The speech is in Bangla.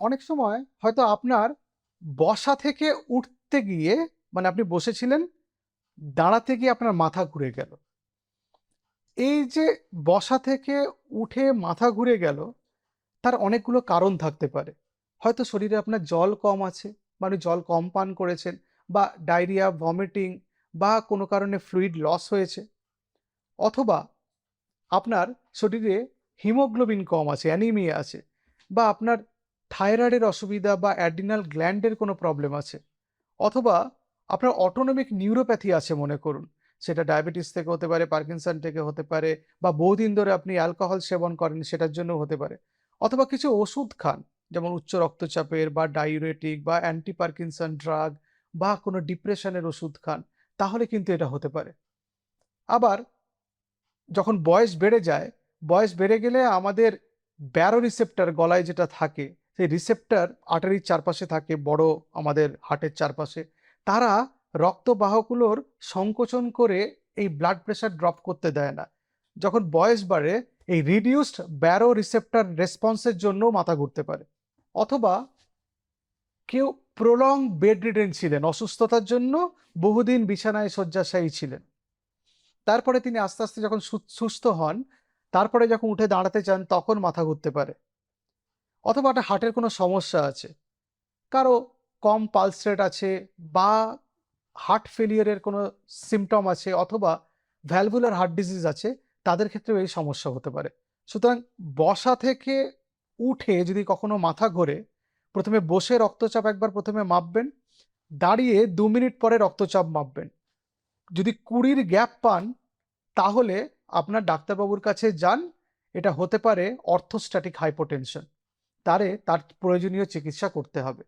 অনেক সময় হয়তো আপনার বসা থেকে উঠতে গিয়ে মানে আপনি বসেছিলেন, দাঁড়াতে গিয়ে আপনার মাথা ঘুরে গেল। এই যে বসা থেকে উঠে মাথা ঘুরে গেল, তার অনেকগুলো কারণ থাকতে পারে। হয়তো শরীরে আপনার জল কম আছে, মানে জল কম পান করেছেন বা ডায়রিয়া, ভমিটিং বা কোনো কারণে ফ্লুইড লস হয়েছে। অথবা আপনার শরীরে হিমোগ্লোবিন কম আছে, অ্যানিমিয়া আছে বা আপনার থাইরয়েডের অসুবিধা বা অ্যাডিনাল গ্ল্যান্ডের কোনো প্রবলেম আছে। অথবা আপনার অটোনমিক নিউরোপ্যাথি আছে মনে করুন। সেটা ডায়াবেটিস থেকে হতে পারে, পার্কিনসন থেকে হতে পারে বা বহুদিন ধরে আপনি অ্যালকোহল সেবন করেন সেটার জন্যও হতে পারে। অথবা কিছু ওষুধ খান, যেমন উচ্চ রক্তচাপের বা ডায়ুরেটিক বা অ্যান্টি পার্কিনসন ড্রাগ বা কোনো ডিপ্রেশনের ওষুধ খান, তাহলে কিন্তু এটা হতে পারে। আবার যখন বয়স বেড়ে যায়, বয়স বেড়ে গেলে আমাদের ব্যারো রিসেপ্টর গলায় যেটা থাকে, সেই রিসেপ্টার আর্টারির চারপাশে থাকে বড় আমাদের হার্টের চারপাশে। তারা রক্তবাহগুলোর সংকোচন করে এই ব্লাড প্রেশার ড্রপ করতে দেয় না। যখন বয়স বাড়ে এই রিডিউসড ব্যারো রিসেপ্টার রেসপন্সের জন্য মাথা ঘুরতে পারে। অথবা কেউ প্রলং বেডরিডেন ছিলেন, অসুস্থতার জন্য বহুদিন বিছানায় শয্যাশায়ী ছিলেন। তারপরে তিনি আস্তে, আস্তে যখন সুস্থ হন, তারপরে যখন উঠে দাঁড়াতে চান তখন মাথা ঘুরতে পারে। অথবা একটা হার্টের কোনো সমস্যা আছে। কারও কম পালস রেট আছে বা হার্ট ফেলিয়ারের কোনো সিম্পটম আছে অথবা ভ্যালভুলার হার্ট ডিজিজ আছে, তাদের ক্ষেত্রেও এই সমস্যা হতে পারে। সুতরাং বসা থেকে উঠে যদি কখনো মাথা ঘোরে, প্রথমে বসে রক্তচাপ একবার প্রথমে মাপবেন, দাঁড়িয়ে দু মিনিট পরে রক্তচাপ মাপবেন। যদি কুড়ির গ্যাপ পান, তাহলে আপনার ডাক্তারবাবুর কাছে যান। এটা হতে পারে অর্থোস্ট্যাটিক হাইপোটেনশন। তারে তার প্রয়োজনীয় চিকিৎসা করতে হবে।